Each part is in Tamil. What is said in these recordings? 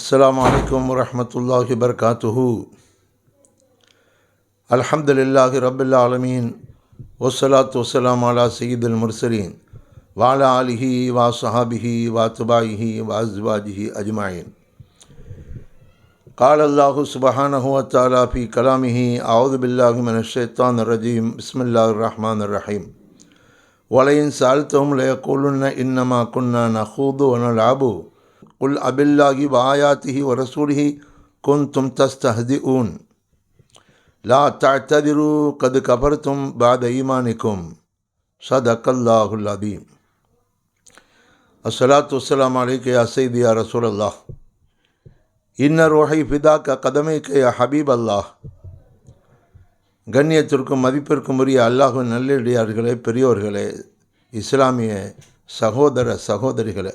السلام عليكم ورحمة الله وبركاته. الحمد لله رب العالمين والصلاة والسلام على سيد المرسلين وعلى آله وصحابه وأتباعه وأزواجه أجمعين. قال الله سبحانه وتعالى في كلامه أعوذ بالله من الشيطان الرجيم بسم الله الرحمن الرحيم. ولئن سألتهم ليقولن إنما كنا نخوض ونلعب உல் அபில்லாஹி வாயாத்திஹி வரசூலிஹி குந்தும் தஸ்தஹதி ஊன் லா ததிரு கது கபர்த்தும் பாத ஈமானிக்கும் சதக்கல்லாஹுல் அதீம் அஸ்லாத்து வலாம் அலைக்கே அசைதியா ரசூல் அல்லாஹ் இன்ன ரோஹை ஃபிதாக்க கதமைக்கே ஹபீப் அல்லாஹ் கண்ணியத்திற்கும் மதிப்பிற்கும் உரிய அல்லாஹு நல்லடியார்களே பெரியோர்களே இஸ்லாமிய சகோதர சகோதரிகளை.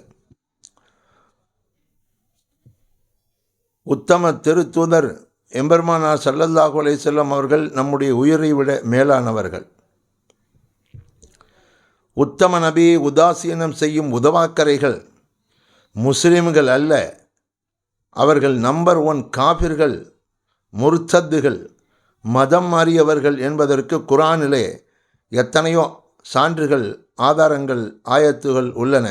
உத்தம திருத்தூதர் எம்பெருமானார் சல்லல்லாஹு அலைஹி செல்லம் அவர்கள் நம்முடைய உயிரை விட மேலானவர்கள். உத்தம நபி உதாசீனம் செய்யும் உதவாக்கரைகள் முஸ்லிம்கள் அல்ல. அவர்கள் நம்பர் ஒன் காபிர்கள் முர்த்தத்துகள் மதம் மாறியவர்கள் என்பதற்கு குரானிலே எத்தனையோ சான்றுகள் ஆதாரங்கள் ஆயத்துகள் உள்ளன.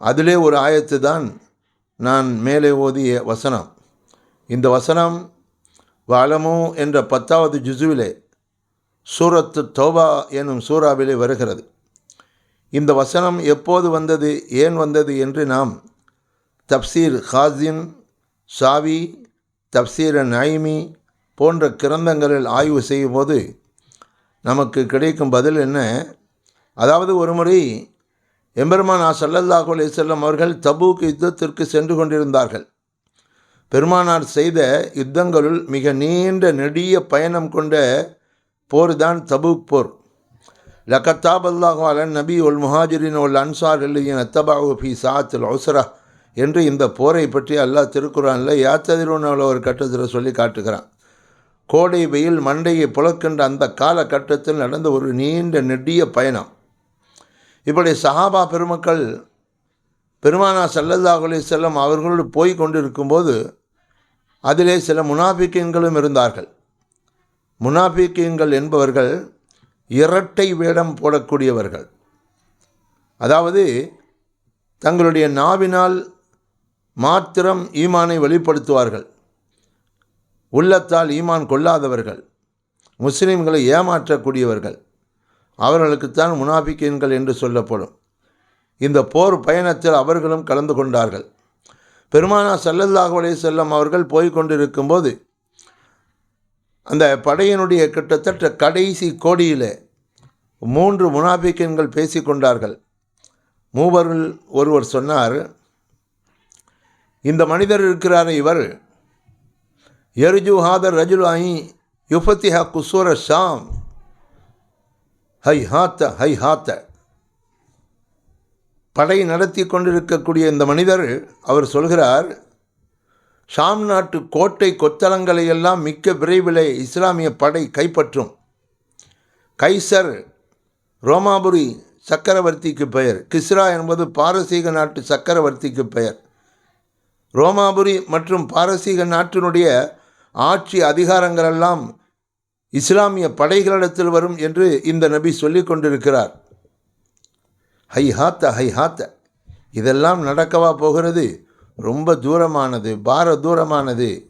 அதிலே ஒரு ஆயத்து தான் நான் மேலே ஓதிய வசனம். இந்த வசனம் வளமு என்ற பத்தாவது ஜுசுவிலே சூரத்து தோபா எனும் சூறாவிலே வருகிறது. இந்த வசனம் எப்போது வந்தது ஏன் வந்தது என்று நாம் தப்சீர் ஹாசின் சாவி தப்சீர் நைமி போன்ற கிரந்தங்களில் ஆய்வு செய்யும்போது நமக்கு கிடைக்கும் பதில் என்ன? அதாவது ஒரு முறை எம்பெருமானா சல்லல்லாஹு அலி செல்லம் அவர்கள் தபூக் யுத்தத்திற்கு சென்று கொண்டிருந்தார்கள். பெருமானார் செய்த யுத்தங்களுள் மிக நீண்ட நெடிய பயணம் கொண்ட போர் தான் தபூக் போர். லக்கத்தாப் அல்லாஹு அலன் நபி உல் முஹாஜிரின் உல் அன்சார் இல்லையின் அத்தபாவு ஃபி சாத்தில் ஒசரா என்று இந்த போரை பற்றி அல்லாஹ் திருக்குறானில் யாத்ததிரோன ஒரு கட்டத்தில் சொல்லி காட்டுகிறான். கோடை வெயில் மண்டையை புழக்கின்ற அந்த காலகட்டத்தில் நடந்த ஒரு நீண்ட நெடிய பயணம். இப்படி சஹாபா பெருமக்கள் பெருமானா சல்லல்லாஹ் அலி செல்லம் அவர்களோடு போய் கொண்டிருக்கும்போது அதிலே சில முனாபிக்கீன்களும் இருந்தார்கள். முனாபிக்கீன்கள் என்பவர்கள் இரட்டை வேடம் போடக்கூடியவர்கள். அதாவது தங்களுடைய நாவினால் மாத்திரம் ஈமானை வெளிப்படுத்துவார்கள். உள்ளத்தால் ஈமான் கொள்ளாதவர்கள். முஸ்லீம்களை ஏமாற்றக்கூடியவர்கள். அவர்களுக்குத்தான் முனாபிக்கீன்கள் என்று சொல்லப்படும். இந்த போர் பயணத்தில் அவர்களும் கலந்து கொண்டார்கள். பெருமானா சல்லல்லாஹு அலைஹி செல்லம் அவர்கள் போய் கொண்டிருக்கும்போது அந்த படையினுடைய கிட்டத்தட்ட கடைசி கோடியிலே மூன்று முனாபிக்கன்கள் பேசி கொண்டார்கள். மூவர்கள் ஒருவர் சொன்னார் இந்த மனிதர் இருக்கிறார் இவர். எருஜு ஹாதர் ரஜுலாயி யுஃபத்திஹா குசூர ஷாம். ஹை ஹாத்த ஹை ஹாத்த படை நடத்தி கொண்டிருக்கக்கூடிய இந்த மனிதர் அவர் சொல்கிறார் ஷாம் நாட்டு கோட்டை கொத்தளங்களை எல்லாம் மிக்க விரைவிலே இஸ்லாமிய படை கைப்பற்றும். கைசர் ரோமாபுரி சக்கரவர்த்திக்கு பெயர். கிஸ்ரா என்பது பாரசீக நாட்டு சக்கரவர்த்திக்கு பெயர். ரோமாபுரி மற்றும் பாரசீக நாட்டினுடைய ஆட்சி அதிகாரங்களெல்லாம் இஸ்லாமிய படைகளிடத்தில் வரும் என்று இந்த நபி சொல்லி கொண்டிருக்கிறார். ஹை ஹாத்த ஹை ஹாத்த. இதெல்லாம் நடக்கவா போகிறது? ரொம்ப தூரமானது பார தூரமானது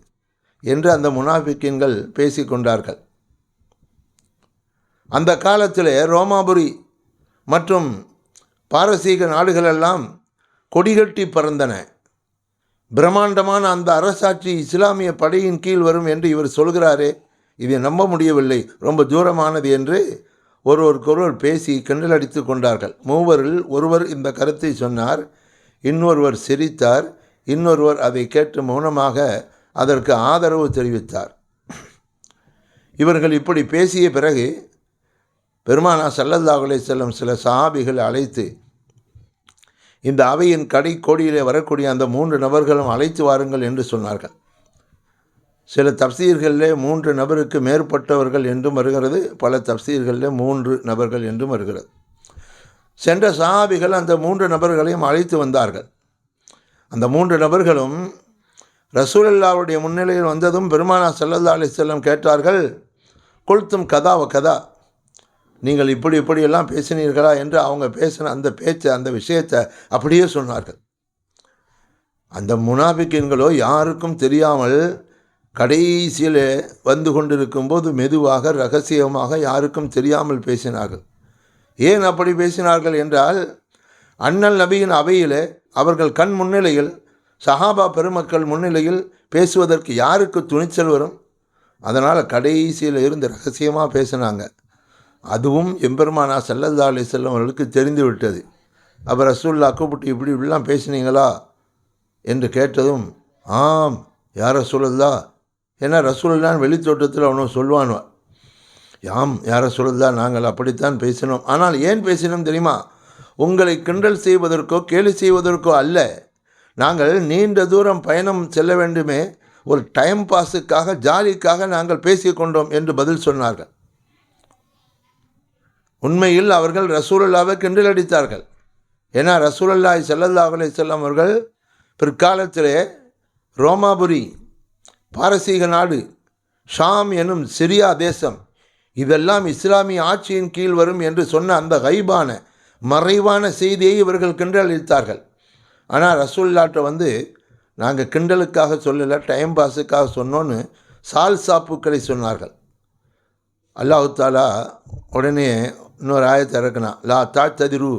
என்று அந்த முனாஃபிக்கின்கள் பேசி கொண்டார்கள். அந்த காலத்தில் ரோமாபுரி மற்றும் பாரசீக நாடுகளெல்லாம் கொடிகட்டி பறந்தன. பிரம்மாண்டமான அந்த அரசாட்சி இஸ்லாமிய படையின் கீழ் வரும் என்று இவர் சொல்கிறாரே. இதை நம்ப முடியவில்லை. ரொம்ப தூரமானது என்று ஒருவருக்கொருவர் பேசி கிண்டல் அடித்து கொண்டார்கள். மூவரில் ஒருவர் இந்த கருத்தை சொன்னார். இன்னொருவர் சிரித்தார். இன்னொருவர் அதை கேட்டு மௌனமாக அதற்கு ஆதரவு தெரிவித்தார். இவர்கள் இப்படி பேசிய பிறகு பெருமானா சல்லல்லாஹுலே செல்லும் சில சஹாபிகள் அழைத்து இந்த அவையின் கடை கோடியிலே வரக்கூடிய அந்த மூன்று நபர்களும் அழைத்து வாருங்கள் என்று சொன்னார்கள். சில தப்சீர்களிலே மூன்று நபருக்கு மேற்பட்டவர்கள் என்றும் வருகிறது பல தப்சீர்களிலே மூன்று நபர்கள் என்றும் வருகிறது. சென்ற சஹாபிகள் அந்த மூன்று நபர்களையும் அழைத்து வந்தார்கள். அந்த மூன்று நபர்களும் ரசூலல்லாவுடைய முன்னிலையில் வந்ததும் பெருமானா சல்லல்லா அலிசல்லம் கேட்டார்கள் கொளுத்தும் கதாவ கதா. நீங்கள் இப்படி இப்படியெல்லாம் பேசினீர்களா? என்று அவங்க பேசின அந்த பேச்சை அந்த விஷயத்தை அப்படியே சொன்னார்கள். அந்த முனாபிக்கின்களோ யாருக்கும் தெரியாமல் கடைசியில் வந்து கொண்டிருக்கும்போது மெதுவாக ரகசியமாக யாருக்கும் தெரியாமல் பேசினார்கள். ஏன் அப்படி பேசினார்கள் என்றால் அண்ணல் நபியின் அவையிலே அவர்கள் கண் முன்னிலையில் சஹாபா பெருமக்கள் முன்னிலையில் பேசுவதற்கு யாருக்கு துணிச்சல் வரும்? அதனால் கடைசியில் இருந்து ரகசியமாக பேசினாங்க. அதுவும் எம்பெருமானா சல்லல்லா அலி செல்லம் அவர்களுக்கு தெரிந்து விட்டது. அப்போ ரசூல்லா கூப்பிட்டு இப்படி இப்படிலாம் பேசினீங்களா? என்று கேட்டதும் ஆம் யார் ரசூலல்லா ஏன்னா ரசூல்லான் வெளித்தோட்டத்தில் அவனும் சொல்லுவான். யாம் யார சொல்லுதா நாங்கள் அப்படித்தான் பேசினோம். ஆனால் ஏன் பேசினோம் தெரியுமா? உங்களை கிண்டல் செய்வதற்கோ கேலி செய்வதற்கோ அல்ல. நாங்கள் நீண்ட தூரம் பயணம் செல்ல வேண்டுமே ஒரு டைம் பாஸுக்காக ஜாலிக்காக நாங்கள் பேசிக்கொண்டோம் என்று பதில் சொன்னார்கள். உண்மையில் அவர்கள் ரசூலுல்லாவை கிண்டல் அடித்தார்கள். ஏன்னா ரசூலுல்லாய் செல்லல்லா அலைஹி வஸல்லம் அவர்கள் பிற்காலத்திலே ரோமாபுரி பாரசீக நாடு ஷாம் எனும் சிரியா தேசம் இதெல்லாம் இஸ்லாமிய ஆட்சியின் கீழ் வரும் என்று சொன்ன அந்த கைபான மறைவான செய்தியை இவர்கள் கிண்டலித்தார்கள் ஆனால் ரசூல்லாட்ட வந்து நாங்கள் கிண்டலுக்காக சொல்லலை டைம் பாஸுக்காக சொன்னோன்னு சால் சாப்புக்களை சொன்னார்கள். அல்லாஹு தாலா உடனே இன்னொரு ஆயத்தை இறக்குனா லா தாழ்த்ததிரு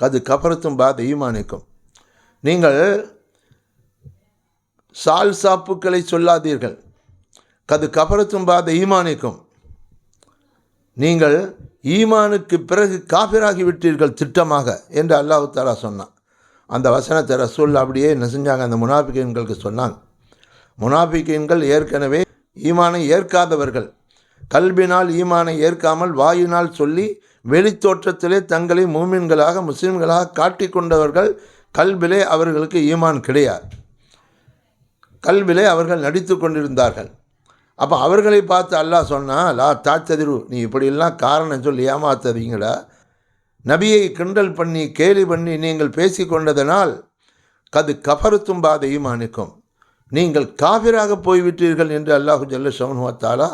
கது கபரத்தும் பாத ஈமானிக்கும். நீங்கள் சால் சாப்புக்களை சொல்லாதீர்கள். கது கபரத்தும் பாத ஈமானிக்கும். நீங்கள் ஈமானுக்கு பிறகு காபிராகி விட்டீர்கள் திட்டமாக என்று அல்லாஹு தாலா சொன்னான். அந்த வசனத்தை ரசூல் அப்படியே என்ன செஞ்சாங்க? அந்த முனாபிக்கன்களுக்கு சொன்னாங்க. முனாபிக்கன்கள் ஏற்கனவே ஈமானை ஏற்காதவர்கள். கல்பினால் ஈமானை ஏற்காமல் வாயினால் சொல்லி வெளித்தோற்றத்திலே தங்களை மூமின்களாக முஸ்லிம்களாக காட்டிக்கொண்டவர்கள் கல்விலே அவர்களுக்கு ஈமான் கிடையாது. கல்விலே அவர்கள் நடித்து கொண்டிருந்தார்கள். அப்போ அவர்களை பார்த்து அல்லாஹ் சொன்னால் லா தாத்ததிரு நீ இப்படியெல்லாம் காரணம் சொல்லி ஏமாத்தாதீங்களா நபியை கிண்டல் பண்ணி கேலி பண்ணி நீங்கள் பேசி கொண்டதனால் கது கபருத்தும் பாதையும் அணுக்கும் நீங்கள் காபிராக போய்விட்டீர்கள் என்று அல்லாஹு ஜல்ல சவுனுவத்தாலா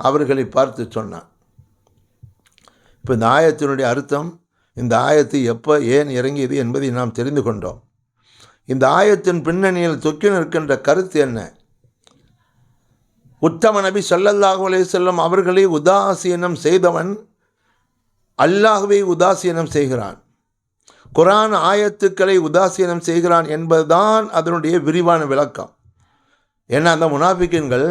அவர்களை பார்த்து சொன்னான். இப்போ இந்த ஆயத்தினுடைய அர்த்தம் இந்த ஆயத்து எப்போ ஏன் இறங்கியது என்பதை நாம் தெரிந்து கொண்டோம். இந்த ஆயத்தின் பின்னணியில் தொக்கி நிற்கின்ற கருத்து என்ன? உத்தம நபி ஸல்லல்லாஹு செல்லும் செல்லம் அவர்களை உதாசீனம் செய்தவன் அல்லாஹுவை உதாசீனம் செய்கிறான். குரான் ஆயத்துக்களை உதாசீனம் செய்கிறான் என்பதுதான் அதனுடைய விரிவான விளக்கம். ஏன்னா அந்த முனாஃபிக்கின்கள்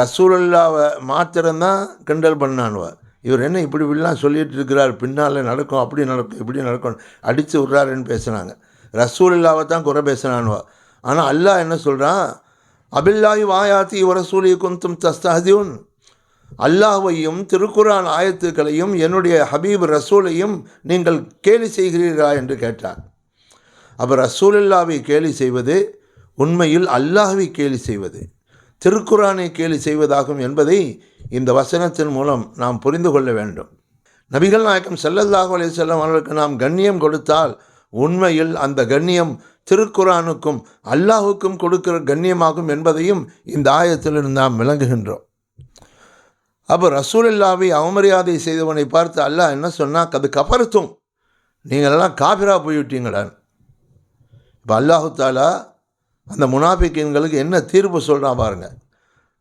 ரசூலல்லாவை மாத்திரம்தான் கிண்டல் பண்ணானுவ. இவர் என்ன இப்படி இப்படிலாம் சொல்லிட்டு இருக்கிறார் பின்னால் நடக்கும் அப்படி நடக்கும் இப்படி நடக்கும் அடித்து விட்றாருன்னு பேசுனாங்க. ரசூலில்லாவை தான் குறை பேசுனானுவ ஆனால் அல்லாஹ் என்ன சொல்கிறான் அபில்லாஹி வாயாத்தி வரசூலி குந்தும் தஸ்தஹதியுன். அல்லாஹையும் திருக்குரான் ஆயத்துக்களையும் என்னுடைய ஹபீப் ரசூலையும் நீங்கள் கேலி செய்கிறீர்களா என்று கேட்டார். அப்போ ரசூலில்லாவை கேலி செய்வது உண்மையில் அல்லாஹ்வை கேலி செய்வது திருக்குரானை கேலி செய்வதாகும் என்பதை இந்த வசனத்தின் மூலம் நாம் புரிந்து கொள்ள வேண்டும். நபிகள் நாயக்கம் செல்லல்லாஹ் அலி செல்லம் அவர்களுக்கு நாம் கண்ணியம் கொடுத்தால் உண்மையில் அந்த கண்ணியம் திருக்குரானுக்கும் அல்லாஹுக்கும் கொடுக்கிற கண்ணியமாகும் என்பதையும் இந்த ஆயத்திலிருந்து நாம் விளங்குகின்றோம். அப்போ ரசூலில்லாவை அவமரியாதை செய்தவனை பார்த்து அல்லாஹ் என்ன சொன்னால் அது கபருத்தும் நீங்களெல்லாம் காபிரா போய்விட்டீங்களா? இப்போ அல்லாஹு தாலா அந்த முனாபிக்கின்களுக்கு என்ன தீர்ப்பு சொல்கிறான் பாருங்க.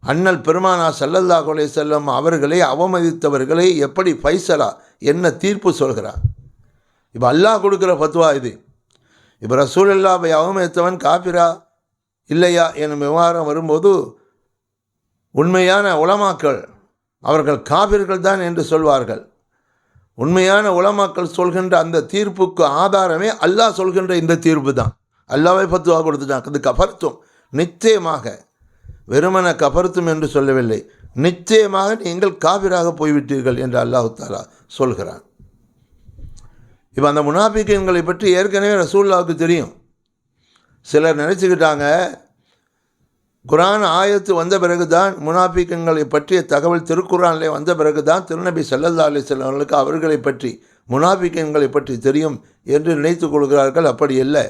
அண்ணல் பெருமானா சல்லல்லா கொலை செல்லம் அவர்களை அவமதித்தவர்களை எப்படி ஃபைசலா என்ன தீர்ப்பு சொல்கிறார்? இப்போ அல்லாஹ் கொடுக்குற ஃபத்வா இது. இப்போ ரசூலுல்லாவை அவமதித்தவன் காபிரா இல்லையா எனும் விவகாரம் வரும்போது உண்மையான உலமாக்கள் அவர்கள் காபிர்கள் தான் என்று சொல்வார்கள். உண்மையான உலமாக்கள் சொல்கின்ற அந்த தீர்ப்புக்கு ஆதாரமே அல்லாஹ் சொல்கின்ற இந்த தீர்ப்பு தான். அல்லாவே பத்துவா கொடுத்துட்டான். அது கபர்த்தும். நிச்சயமாக வெறுமன கபர்த்தும் என்று சொல்லவில்லை. நிச்சயமாக நீங்கள் காபிராக போய்விட்டீர்கள் என்று அல்லாஹு தாலா சொல்கிறான். இப்போ அந்த முனாபிக்கன்களை பற்றி ஏற்கனவே ரசூல்லாவுக்கு தெரியும். சிலர் நினச்சிக்கிட்டாங்க குரான் ஆயத்து வந்த பிறகு தான் முனாபிக்கங்களை பற்றிய தகவல் திருக்குறானிலே வந்த பிறகு தான் திருநபி சல்லல்லா அலிஸ்லாம் அவர்களுக்கு அவர்களை பற்றி முனாபிக்கன்களை பற்றி தெரியும் என்று நினைத்து கொள்கிறார்கள். அப்படி இல்லை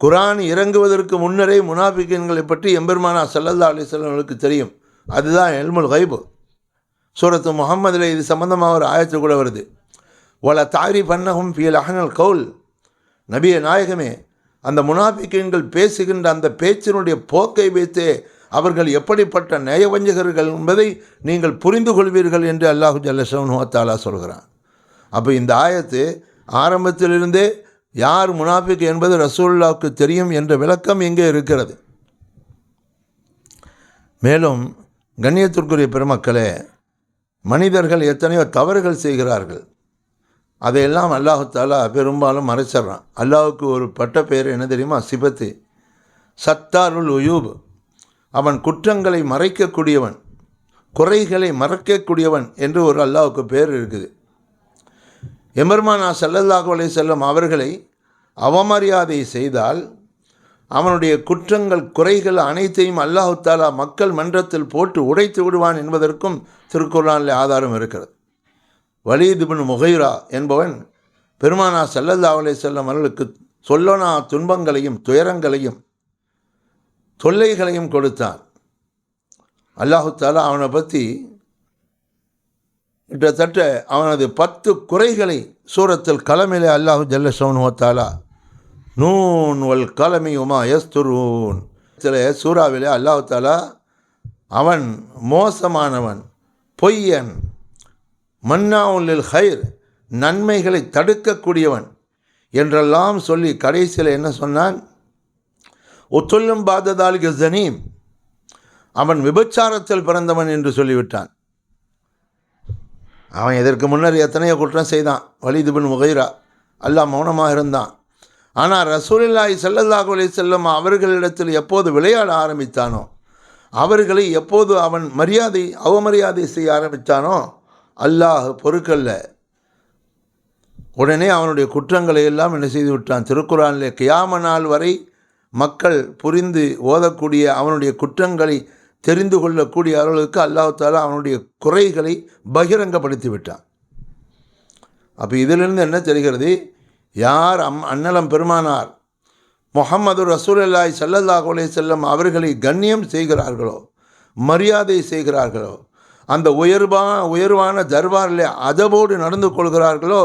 குரான் இறங்குவதற்கு முன்னரே முனாஃபிகன்களை பற்றி எம்பெருமானா சல்லல்லா அலிஸ்வர்களுக்கு தெரியும். அதுதான் எல்முல் ஹைபு சூரத்து முகமதில் இது சம்பந்தமாக ஒரு ஆயத்து கூட வருது. ஒல தாரி பண்ணகும் பியல் அகனல் கவுல் நபிய நாயகமே அந்த முனாஃபிகன்கள் பேசுகின்ற அந்த பேச்சினுடைய போக்கை வைத்தே அவர்கள் எப்படிப்பட்ட நயவஞ்சகர்கள் என்பதை நீங்கள் புரிந்து கொள்வீர்கள் என்று அல்லாஹு ஜல்லஷவனுவத்தாலா சொல்கிறான். அப்போ இந்த ஆயத்து ஆரம்பத்திலிருந்தே யார் முனாஃபிக் என்பது ரசூல்லாவுக்கு தெரியும் என்ற விளக்கம் இங்கே இருக்கிறது. மேலும் கண்ணியத்திற்குரிய பெருமக்களே மனிதர்கள் எத்தனையோ தவறுகள் செய்கிறார்கள். அதையெல்லாம் அல்லாஹாலா பெரும்பாலும் மறைச்சிட்றான். அல்லாஹுக்கு ஒரு பட்ட பெயர் என்ன தெரியுமா? சிபத்து. சத்தாருல் உயூப். அவன் குற்றங்களை மறைக்கக்கூடியவன் குறைகளை மறைக்கக்கூடியவன் என்று ஒரு அல்லாஹுக்கு பேர் இருக்குது. எமர்மானா சல்லல்லாஹு அலை செல்லம் அவர்களை அவமரியாதை செய்தால் அவனுடைய குற்றங்கள் குறைகள் அனைத்தையும் அல்லாஹு தாலா மக்கள் மன்றத்தில் போட்டு உடைத்து விடுவான் என்பதற்கும் திருக்குறானில் ஆதாரம் இருக்கிறது. வலிதுபின் முகைரா என்பவன் பெருமானா சல்லல்லா அலை செல்லம் அவர்களுக்கு சொல்லனா துன்பங்களையும் துயரங்களையும் தொல்லைகளையும் கொடுத்தான் அல்லாஹு தாலா அவனை பற்றி கிட்டத்தட்ட அவனது பத்து குறைகளை சூரத்தில் கலமிலே அல்லாஹு ஜல்ல சௌனுவத்தாலா நூன் வல் கலமி உமா எஸ்துரூன் சில சூறாவிலே அல்லாஹு தாலா அவன் மோசமானவன் பொய்யன் மன்னாவுல்லில் ஹைர் நன்மைகளை தடுக்கக்கூடியவன் என்றெல்லாம் சொல்லி கடைசியில் என்ன சொன்னான்? ஒத்துல்லும் பாததால் கசனீம் அவன் விபச்சாரத்தில் பிறந்தவன் என்று சொல்லிவிட்டான். அவன் இதற்கு முன்னர் எத்தனையோ குற்றம் செய்தான். வலிதுபின் முகைரா அல்லாஹ் மௌனமாக இருந்தான். ஆனால் ரசூலில்லாய் ஸல்லல்லாஹு அலி செல்லம் அவர்களிடத்தில் எப்போது விளையாட ஆரம்பித்தானோ அவர்களை எப்போது அவன் மரியாதை அவமரியாதை செய்ய ஆரம்பித்தானோ அல்லாஹ் பொறுக்கல்ல. உடனே அவனுடைய குற்றங்களை எல்லாம் என்ன செய்து விட்டான்? திருக்குறானிலே கியாம நாள் வரை மக்கள் புரிந்து ஓதக்கூடிய அவனுடைய குற்றங்களை தெரிந்து கொள்ளக்கூடிய அவர்களுக்கு அல்லாஹு தாலா அவனுடைய குறைகளை பகிரங்கப்படுத்தி விட்டான். அப்போ இதிலிருந்து என்ன தெரிகிறது? யார் அம் அன்னலம் பெருமானார் முகமது ரசூலல்லாய் சல்லல்லாஹ் செல்லம் அவர்களை கண்ணியம் செய்கிறார்களோ மரியாதை செய்கிறார்களோ அந்த உயர்வா உயர்வான தர்பாரில் அதவோடு நடந்து கொள்கிறார்களோ?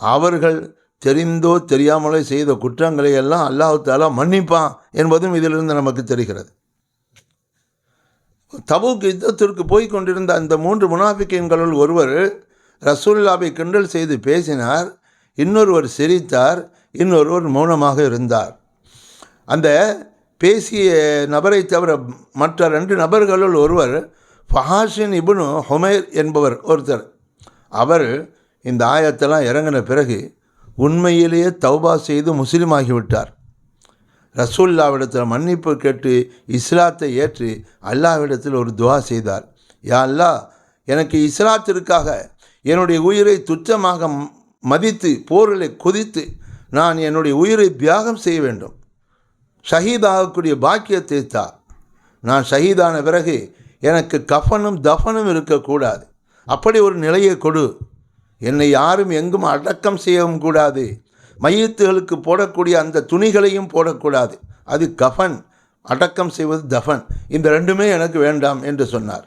அவர்கள் தெரிந்தோ தெரியாமலோ செய்த குற்றங்களை எல்லாம் அல்லாஹு தாலா மன்னிப்பான் என்பதும் இதிலிருந்து நமக்கு தெரிகிறது. தபுக்கு யுத்தத்திற்கு போய் கொண்டிருந்த அந்த மூன்று முனாஃபிக்கின்களுள் ஒருவர் ரசூல்லாவை கிண்டல் செய்து பேசினார் இன்னொருவர் சிரித்தார் இன்னொருவர் மௌனமாக இருந்தார். அந்த பேசிய நபரை தவிர மற்ற ரெண்டு நபர்களுள் ஒருவர் ஃபஹாஷின் இபுனு ஹொமேர் என்பவர் ஒருத்தர். அவர் இந்த ஆயத்தெல்லாம் இறங்கின பிறகு உண்மையிலேயே தௌபா செய்து முஸ்லீம் ஆகிவிட்டார் ரசூல்லாவிடத்தில் மன்னிப்பு கேட்டு இஸ்லாத்தை ஏற்று அல்லாவிடத்தில் ஒரு துவா செய்தார். யா அல்லாஹ் எனக்கு இஸ்லாத்திற்காக என்னுடைய உயிரை துச்சமாக மதித்து போர்களை கொதித்து நான் என்னுடைய உயிரை தியாகம் செய்ய வேண்டும். ஷஹீதாகக்கூடிய பாக்கியத்தை தா. நான் ஷஹீதான பிறகு எனக்கு கஃபனும் தஃபனும் இருக்கக்கூடாது. அப்படி ஒரு நிலையை கொடு. என்னை யாரும் எங்கும் அடக்கம் செய்யவும் கூடாது. மையத்துகளுக்கு போடக்கூடிய அந்த துணிகளையும் போடக்கூடாது. அது கஃபன். அடக்கம் செய்வது தஃபன். இந்த ரெண்டுமே எனக்கு வேண்டாம் என்று சொன்னார்.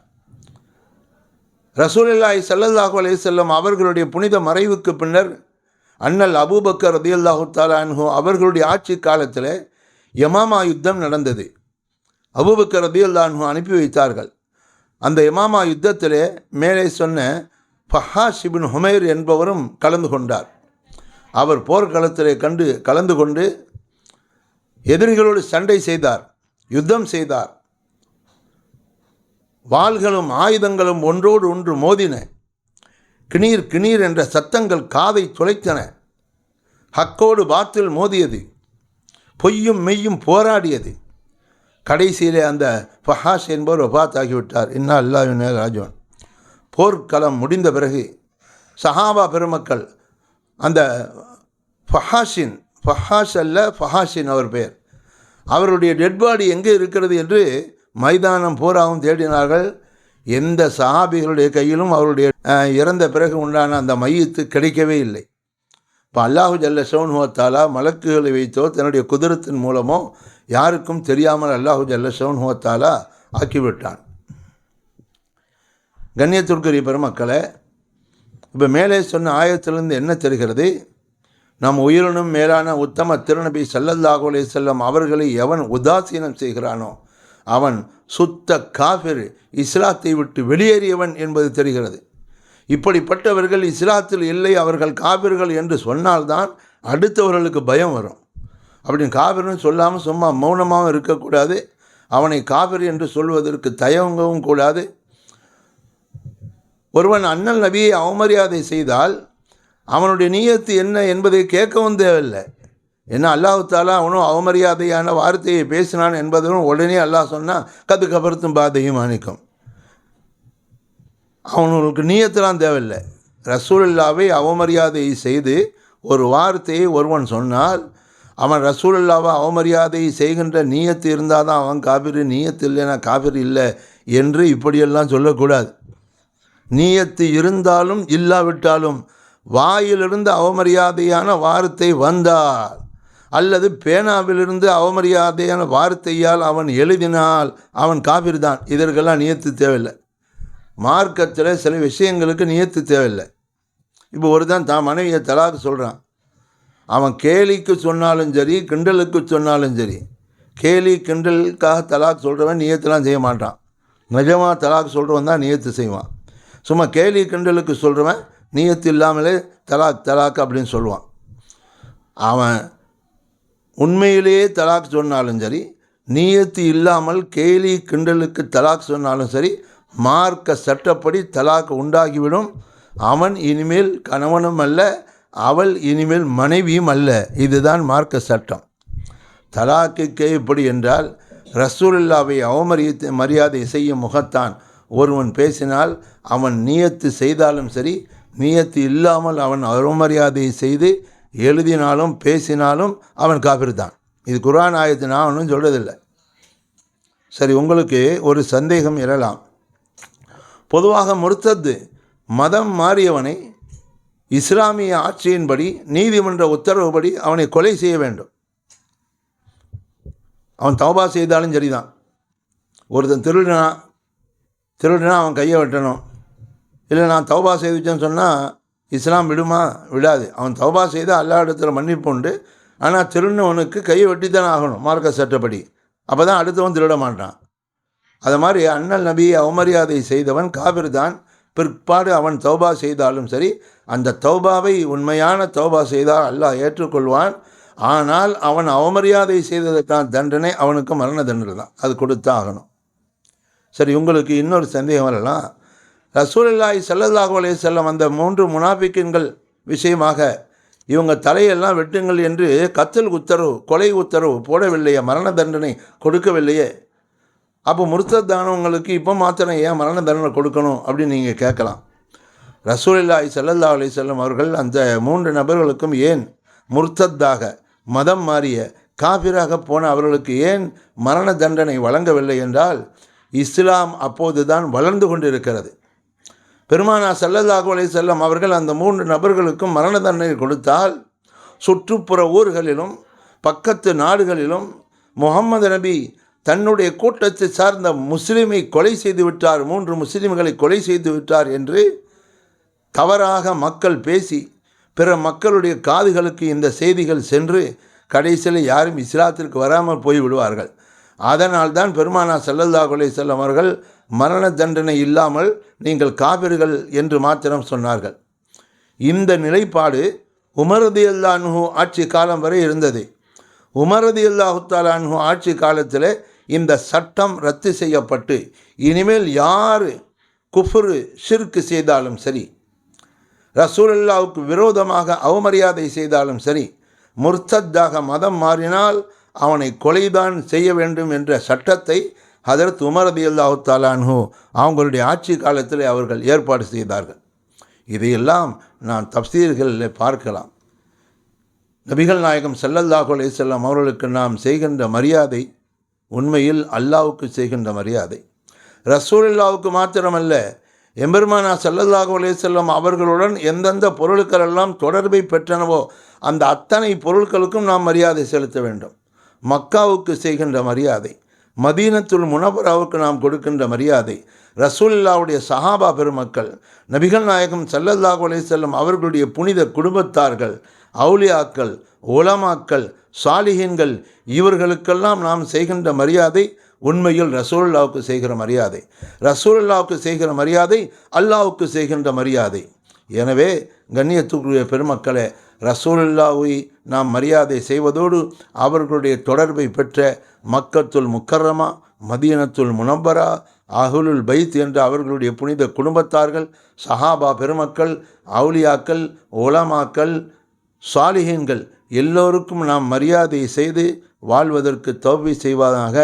ரசூலில்லாய் சல்லல்லாஹு அலே செல்லம் அவர்களுடைய புனித மறைவுக்கு பின்னர் அண்ணல் அபூபக்கர் ரதியல்லாஹு தாலான்ஹோ அவர்களுடைய ஆட்சி காலத்தில் யமாமா யுத்தம் நடந்தது. அபூபக்கர் ரதியல்லான்ஹோ அனுப்பி வைத்தார்கள். அந்த இமாமா யுத்தத்திலே மேலே சொன்ன ஃபஹாஷ் இபின் ஹுமைர் என்பவரும் கலந்து கொண்டார். அவர் போர்க்களத்திலே கண்டு கலந்து கொண்டு எதிரிகளோடு சண்டை செய்தார் யுத்தம் செய்தார். வாள்களும் ஆயுதங்களும் ஒன்றோடு ஒன்று மோதின கிணீர் கிணீர் என்ற சத்தங்கள் காதை துளைத்தன. ஹக்கோடு பாத்தில் மோதியது பொய்யும் மெய்யும் போராடியது. கடைசியிலே அந்த ஃபஹாஷ் என்பவர் வபாத் ஆகிவிட்டார் இன்னா அல்லாவின் ராஜவன் போர்க்களம் முடிந்த பிறகு சஹாபா பெருமக்கள் அந்த ஃபஹாஷின் ஃபஹாஷ் அல்ல ஃபஹாஷின் அவர் பெயர். அவருடைய டெட் பாடி எங்கே இருக்கிறது என்று மைதானம் பூராவும் தேடினார்கள். எந்த சஹாபிகளுடைய கையிலும் அவருடைய இறந்த பிறகு உண்டான அந்த மையத்து கிடைக்கவே இல்லை. இப்போ அல்லாஹு ஜல்ல ஷவுன்ஹுவத்தாலா மலக்குகளை வைத்தோ தன்னுடைய குதிரத்தின் மூலமோ யாருக்கும் தெரியாமல் அல்லாஹு ஜல்ல ஷவுன்ஹுவத்தாலா ஆக்கிவிட்டான். கண்ணியத்துக்குரிய பெருமக்களை இப்போ மேலே சொன்ன ஆயத்திலிருந்து என்ன தெரிகிறது? நம் உயிரினும் மேலான உத்தம திருநபி சல்லல்லாஹுலே செல்லம் அவர்களை எவன் உதாசீனம் செய்கிறானோ அவன் சுத்த காஃபிர் இஸ்லாத்தை விட்டு வெளியேறியவன் என்பது தெரிகிறது. இப்படிப்பட்டவர்கள் இஸ்லாத்தில் இல்லை அவர்கள் காபிர்கள் என்று சொன்னால்தான் அடுத்தவர்களுக்கு பயம் வரும். அப்படின்னு காபிர்னு சொல்லாமல் சும்மா மௌனமாகவும் இருக்கக்கூடாது. அவனை காபிர் என்று சொல்வதற்கு தயங்கவும் கூடாது. ஒருவன் அண்ணல் நபியை அவமரியாதை செய்தால் அவனுடைய நீயத்து என்ன என்பதை கேட்கவும் தேவையில்லை. ஏன்னா அல்லாஹு தாலா அவனும் அவமரியாதையான வார்த்தையை பேசினான் என்பதும் உடனே அல்லாஹ் சொன்னால் கது கபர்த்தும் பாதையும் அணிக்கும். அவனுக்கு நீயத்தெல்லாம் தேவையில்லை. ரசூலுல்லாவை அவமரியாதை செய்து ஒரு வார்த்தையை ஒருவன் சொன்னால் அவன் ரசூலுல்லாவை அவமரியாதை செய்கின்ற நீயத்து இருந்தால் தான் அவன் காபிர் நீயத்து இல்லைன்னா காபிர் இல்லை என்று இப்படியெல்லாம் சொல்லக்கூடாது. நீயத்து இருந்தாலும் இல்லாவிட்டாலும் வாயிலிருந்து அவமரியாதையான வார்த்தை வந்தால் அல்லது பேனாவிலிருந்து அவமரியாதையான வார்த்தையால் அவன் எழுதினால் அவன் காபிர் தான் இதற்கெல்லாம் நியத்து தேவையில்லை. மார்க்கத்தில் சில விஷயங்களுக்கு நியத்து தேவையில்லை. இப்போ ஒரு தான் தான் மனைவியை தலாக்கு சொல்கிறான் அவன் கேலிக்கு சொன்னாலும் சரி கிண்டலுக்கு சொன்னாலும் சரி கேலி கிண்டலுக்காக தலாக் சொல்கிறவன் நியத்தெல்லாம் செய்ய மாட்டான். நிஜமாக தலாக் சொல்கிறவன் தான் நியத்து செய்வான். சும்மா கேலி கிண்டலுக்கு சொல்கிறவன் நியத்து இல்லாமலே தலாக் தலாக் அப்படின்னு சொல்லுவான். அவன் உண்மையிலேயே தலாக் சொன்னாலும் சரி நீயத்து இல்லாமல் கேலி கிண்டலுக்கு தலாக் சொன்னாலும் சரி மார்க்க சட்டப்படி தலாக்கு உண்டாகிவிடும். அவன் இனிமேல் கணவனும் அல்ல அவள் இனிமேல் மனைவியும் அல்ல. இதுதான் மார்க்க சட்டம். தலாக்குக்கே இப்படி என்றால் ரசூலுல்லாவை அவமரியாதை மரியாதை செய்யும் முகத்தான் ஒருவன் பேசினால் அவன் நியத்து செய்தாலும் சரி நியத்து இல்லாமல் அவன் அவமரியாதை செய்து எழுதினாலும் பேசினாலும் அவன் காபிர் தான் இது குரான் ஆயத்து நான் ஒன்றும் சொல்கிறதில்லை சரி உங்களுக்கு ஒரு சந்தேகம் எழலாம். பொதுவாக முர்த்தத்து மதம் மாறியவனை இஸ்லாமிய ஆட்சியின்படி நீதிமன்ற உத்தரவுபடி அவனை கொலை செய்ய வேண்டும். அவன் தௌபா செய்தாலும் சரிதான். ஒருத்தன் திருடினா திருடினா அவன் கையை வெட்டணும். இல்லை நான் தௌபா செய்துச்சேன்னு சொன்னால் இஸ்லாம் விடுமா? விடாது. அவன் தௌபா செய்து அல்லா இடத்துல மன்னிப்பு உண்டு. ஆனால் திருடினவனுக்கு கையை வெட்டித்தானே ஆகணும் மார்க்க சட்டப்படி. அப்போ தான் அடுத்தவன் திருட மாட்டான். அது மாதிரி அண்ணல் நபியை அவமரியாதை செய்தவன் காவிர் தான் பிற்பாடு அவன் தௌபா செய்தாலும் சரி அந்த தௌபாவை உண்மையான தௌபா செய்தால் அல்லாஹ் ஏற்றுக்கொள்வான். ஆனால் அவன் அவமரியாதை செய்ததற்கான தண்டனை அவனுக்கு மரண தண்டனை தான். அது கொடுத்தான் ஆகணும். சரி உங்களுக்கு இன்னொரு சந்தேகம் வரலாம். ரசூலில்லாய் ஸல்லல்லாஹு அலைஹி செல்லம் அந்த மூன்று முனாபிக்கின்கள் விஷயமாக இவங்க தலையெல்லாம் வெட்டுங்கள் என்று கத்தல் உத்தரவு கொலை உத்தரவு போடவில்லையே மரண தண்டனை கொடுக்கவில்லையே. அப்போ முர்த்தத்தானவங்களுக்கு இப்போ மாத்திரம் ஏன் மரண தண்டனை கொடுக்கணும் அப்படின்னு நீங்கள் கேட்கலாம். ரசூலில்லாஹி சல்லல்லா அலி செல்லம் அவர்கள் அந்த மூன்று நபர்களுக்கும் ஏன் முர்த்தத்தாக மதம் மாறிய காபிராக போன அவர்களுக்கு ஏன் மரண தண்டனை வழங்கவில்லை என்றால் இஸ்லாம் அப்போது தான் வளர்ந்து கொண்டிருக்கிறது. பெருமானா சல்லல்லாஹு அலைஹி செல்லம் அவர்கள் அந்த மூன்று நபர்களுக்கும் மரண தண்டனை கொடுத்தால் சுற்றுப்புற ஊர்களிலும் பக்கத்து நாடுகளிலும் முகம்மது நபி தன்னுடைய கூட்டத்தை சார்ந்த முஸ்லீமை கொலை செய்து விட்டார் மூன்று முஸ்லீம்களை கொலை செய்து விட்டார் என்று தவறாக மக்கள் பேசி பிற மக்களுடைய காதுகளுக்கு இந்த செய்திகள் சென்று கடைசியில் யாரும் இஸ்லாத்திற்கு வராமல் போய் விடுவார்கள். அதனால் தான் பெருமானா ஸல்லல்லாஹு கொலை செல்லும் அவர்கள் மரண தண்டனை இல்லாமல் நீங்கள் காவிர்கள் என்று மாத்திரம் சொன்னார்கள். இந்த நிலைப்பாடு உமரதி அல்லாஹு ஆட்சி காலம் வரை இருந்தது. உமரதி அல்லாஹு தாலானு ஆட்சி காலத்தில் இந்த சட்டம் ரத்து செய்யப்பட்டு இனிமேல் யார் குஃபுரு ஷிர்க்கு செய்தாலும் சரி ரசூலுல்லாவுக்கு விரோதமாக அவமரியாதை செய்தாலும் சரி முர்த்தத்தாக மதம் மாறினால் அவனை கொலைதான் செய்ய வேண்டும் என்ற சட்டத்தை ஹதரத் உமரதி அல்லாஹு தாலான்ஹு அவங்களுடைய ஆட்சி காலத்தில் அவர்கள் ஏற்பாடு செய்தார்கள். இதையெல்லாம் நான் தப்சீர்களில் பார்க்கலாம். நபிகள் நாயகம் செல்லல்லாஹு அலைஹி அவர்களுக்கு நாம் செய்கின்ற மரியாதை உண்மையில் அல்லாவுக்கு செய்கின்ற மரியாதை. ரசூலில்லாவுக்கு மாத்திரமல்ல எம்பெருமானா ஸல்லல்லாஹு அலைஹி செல்லும் அவர்களுடன் எந்தெந்த பொருட்களெல்லாம் தொடர்பை பெற்றனவோ அந்த அத்தனை பொருட்களுக்கும் நாம் மரியாதை செலுத்த வேண்டும். மக்காவுக்கு செய்கின்ற மரியாதை மதீனத்துள் முனபராவுக்கு நாம் கொடுக்கின்ற மரியாதை ரசூலுல்லாவுடைய சஹாபா பெருமக்கள் நபிகள் நாயகம் ஸல்லல்லாஹு அலைஹி செல்லும் அவர்களுடைய புனித குடும்பத்தார்கள் அவுலியாக்கள் உலமாக்கள் சாலிஹீன்கள் இவர்களுக்கெல்லாம் நாம் செய்கின்ற மரியாதை உண்மையில் ரசூல்லாவுக்கு செய்கிற மரியாதை. ரசூல்லாவுக்கு செய்கிற மரியாதை அல்லாவுக்கு செய்கின்ற மரியாதை. எனவே கண்ணியத்துக்குரிய பெருமக்களே ரசூலுல்லாவை நாம் மரியாதை செய்வதோடு அவர்களுடைய தொடர்பை பெற்ற மக்கத்துல் முக்கர்ரமா மதியனத்துள் முனம்பரா அகுலுல் பைத் என்ற அவர்களுடைய புனித குடும்பத்தார்கள் சஹாபா பெருமக்கள் அவுலியாக்கள் உலமாக்கள் சாலிஹீன்கள் எல்லோருக்கும் நாம் மரியாதை செய்து வாழ்வதற்கு தோல்வி செய்வதாக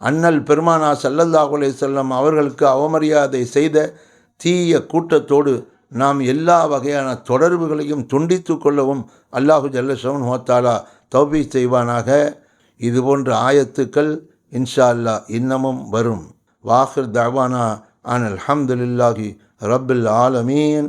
அண்ணல் பெருமானா சல்லல்லாஹுலே செல்லம் அவர்களுக்கு அவமரியாதை செய்த தீய கூட்டத்தோடு நாம் எல்லா வகையான தொடர்புகளையும் துண்டித்து கொள்ளவும் அல்லாஹு ஜல்லஷவன் ஹோத்தாலா தௌபி செய்வானாக. இது போன்ற ஆயத்துக்கள் இன்ஷா அல்லாஹ் இன்னமும் வரும். வாஹிர் தவானா அன் அல்ஹம்துலில்லாஹி ரப்பில் ஆலமீன்.